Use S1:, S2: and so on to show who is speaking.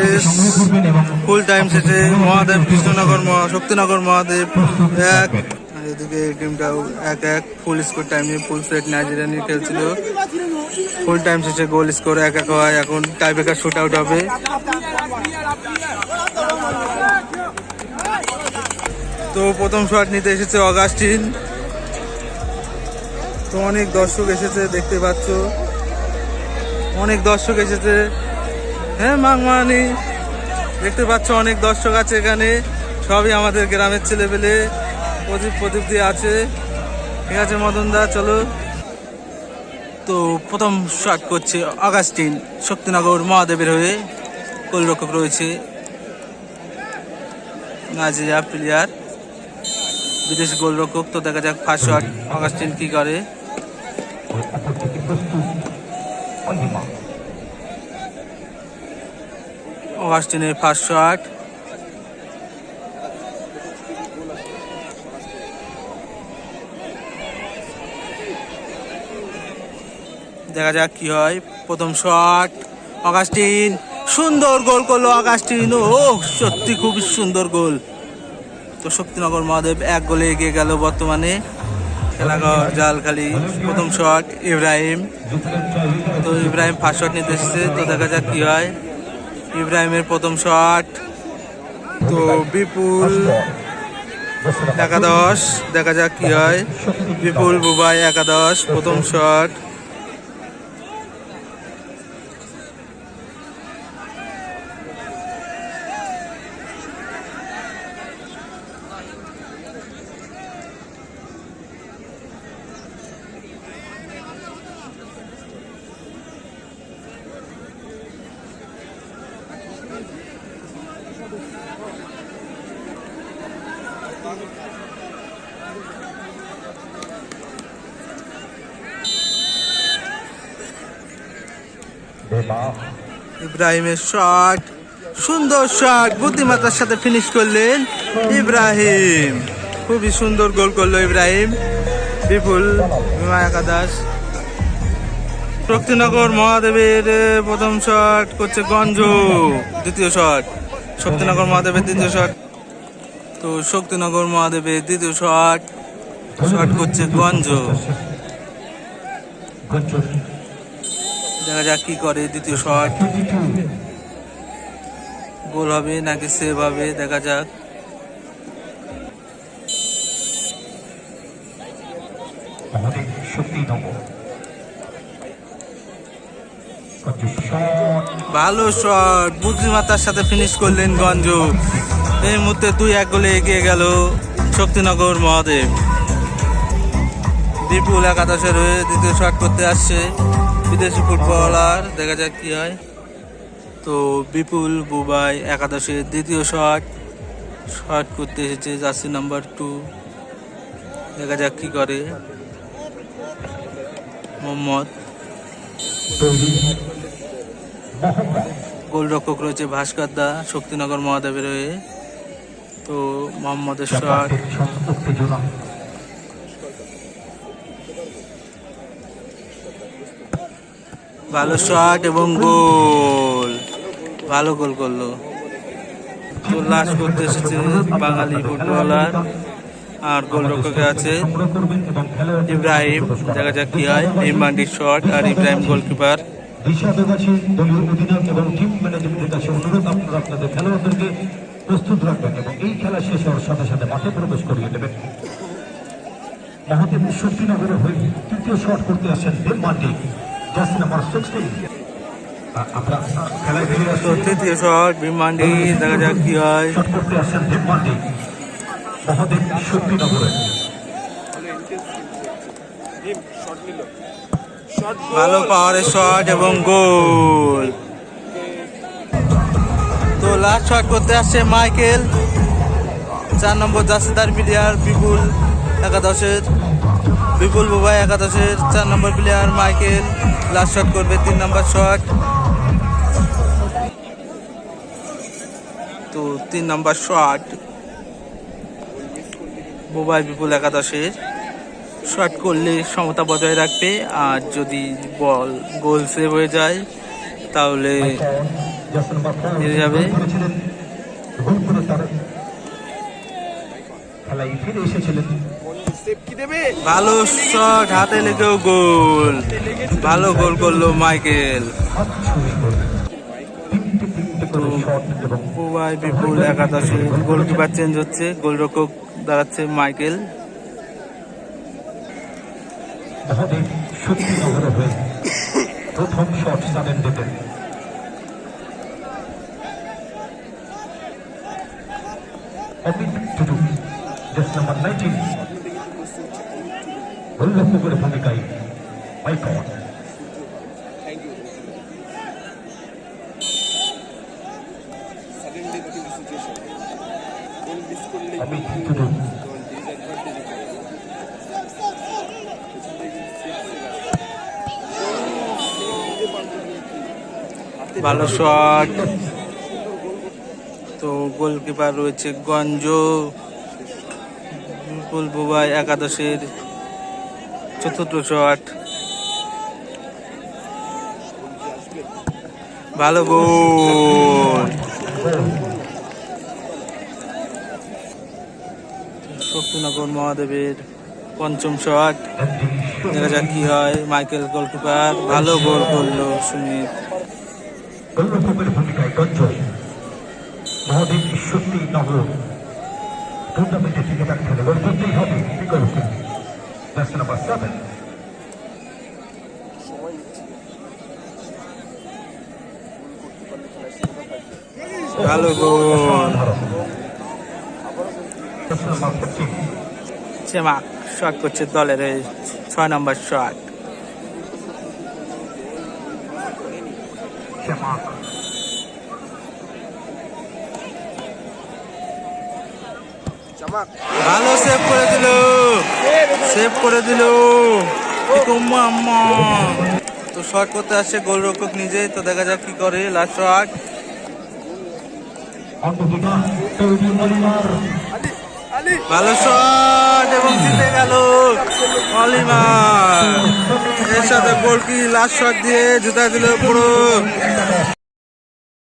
S1: শেষ full time শেষে মহাদেব, কৃষ্ণনগর মহা, শক্তিনগর মহাদেব, এক। এদিকে এই টিমটাও এক এক full score time full set Nigeria নিয়ে খেলছিল। ফুল টাইম শেষে গোল স্কোর এক এক হয়, এখন টাই ব্রেকার শুট আউট হবে। তো প্রথম শট নিতে এসেছে অগাস্টিন তো অনেক দর্শক এসেছে, দেখতে পাচ্ছ। অনেক দর্শক এসেছে। হ্যাঁ মাংমানি। দেখতে পাচ্ছ অনেক দর্শক আছে এখানে। সবই আমাদের গ্রামের ছেলে পেলে প্রদীপ প্রদীপ দিয়ে আছে। ঠিক আছে, মদন দা, চলো। তো প্রথম শট করছে অগাস্টিন শক্তিনগর মহাদেবের হয়ে। গোলরক্ষক রয়েছে। নাজিয়া প্লেয়ার বিদেশ গোলরক্ষক। তো দেখা যাক ফার্স্ট শট অগাস্টিন কি করে। অগাস্টিনের ফার্স্ট শট। দেখা যাক কি হয়। প্রথম শট, অগাস্টিন সুন্দর গোল করল অগাস্টিন। ও, সত্যি খুবই সুন্দর গোল। তো শক্তিনগর মহাদেব এক গোলে এগিয়ে গেল বর্তমানে। খেলাঘর, জালখালি, প্রথম শট, ইব্রাহিম। তো ইব্রাহিম ফার্স্ট শট নিতে এসেছে তো দেখা যাক কি হয়। ইব্রাহিমের প্রথম শট। তো বিপুল, একাদশ, দেখা যাক কি হয়। বিপুল বুবাই একাদশ, প্রথম শট। ইব্রাহিমের শট, সুন্দর শট, বুদ্ধিমত্তার সাথে ফিনিশ করলেন ইব্রাহিম। খুবই সুন্দর গোল করল ইব্রাহিম। বিপুল মায়াকা দাস শক্তিনগর মহাদেবের প্রথম শট করছে গঞ্জ, দ্বিতীয় শট। শক্তিনগর মহাদেবের দ্বিতীয় শট। তো শক্তিনগর মহাদেবের দ্বিতীয় শট। শট করছে গঞ্জ। দেখা যাক কি করে দ্বিতীয় শট। গোল হবে নাকি সেভ হবে, দেখা যাক। ভালো শট বুদ্ধিমাতার সাথে ফিনিশ করলেন গঞ্জ। এই মুহূর্তে দুই এক গোলে এগিয়ে গেল শক্তিনগর মহাদেব। বিপুল একাদশের হয়ে দ্বিতীয় শট করতে আসছে বিদেশি ফুটবলার, দেখা যাক কি হয়। তো বিপুল বুবাই একাদশের দ্বিতীয় শট শট করতে এসেছে জার্সি নাম্বার টু দেখা যাক কি করে। মোহাম্মদ। গোলরক্ষক রয়েছে ভাস্কর দা, শক্তিনগর মহাদেবের হয়ে। তো
S2: উত্তেজনা
S1: ভালো শট এবং গোল ভালো গোল করল। করতে এসেছে বাঙালি ফুটবলার আর গোলরক্ষকে আছে
S2: করবেন এবং খেলোয়াড়দের
S1: ইব্রাহিম দেখা যাক কি হয়। ভীমবান্ডির শট আর ইব্রাহিম গোলকিপার
S2: দেওয়াছে দলীয় অধিনায়ক এবং টিম ম্যানেজমেন্টের কাছে অনুরোধ আপনারা আপনাদের খেলোয়াড়দেরকে প্রস্তুত রাখবেন এবং এই খেলা শেষ হওয়ার সাথে সাথে মাঠে প্রবেশ করিয়ে দেবেন। মহাদেব শক্তিনগরের হয়ে তৃতীয় শট করতে আসেন Dev Mandi jersey number sixteen আমরা খেলায় ফিরে আসছি
S1: তৃতীয় শট ভীমবান্ডি দেখা যাক কি হয়।
S2: শট করতে আসেন দেব মান্ডি মহাদেব শক্তিনগরের
S1: ভালো পাওয়ারের শট এবং গোল লাস্ট শট করতে আসছে মাইকেল। চার নম্বর জাসিদার প্লেয়ার বিপুল একাদশের। বিপুল বুবাই একাদশের চার নম্বর প্লেয়ার মাইকেল। লাস্ট শট করবে তিন নম্বর শট। তো তিন নম্বর শট বুবাই বিপুল একাদশের। শট করলে সমতা বজায় রাখবে, আর যদি বল গোল সেভ হয়ে যায়, তাহলে
S2: ফোর
S1: যাবে। ভালো শট হাতে লেগেও গোল। ভালো গোল করল মাইকেল। বিপুল একাদশে গোলকিপার চেঞ্জ হচ্ছে গোলরক্ষক দাঁড়াচ্ছে মাইকেল।
S2: প্রথম শট সাদেন দেবেন Amit Tudu just number nineteen উল্লেখকের ভূমিকায় মাইকন অমিত টুডু
S1: ভালো শট তো গোলকিপার রয়েছে গঞ্জ। বিপুল একাদশের চতুর্থ শট। ভালো গোল। শক্তিনগর মহাদেবের পঞ্চম শট। দেখা যাক কি হয়। মাইকেল গোলকিপার ভালো গোল করল সুমিত
S2: ভূমিকায় মহাদেব সত্যি নগর। টুর্নামেন্টে টিকে থাকতে হলে গোল করতেই হবে। নাম্বার সেভেন
S1: ভালো শট করছে দলের ছয় নম্বর শট ভালো সেভ করে দিল। সেভ করে দিল। তো শট করতে আসছে গোলরক্ষক নিজেই তো দেখা যাক কি করে লাস্ট শট ভালো শট এবং জিতে গেল অলিমার এর সাথে গোল কি লাস্ট শট দিয়ে জুতা দিল পুরো।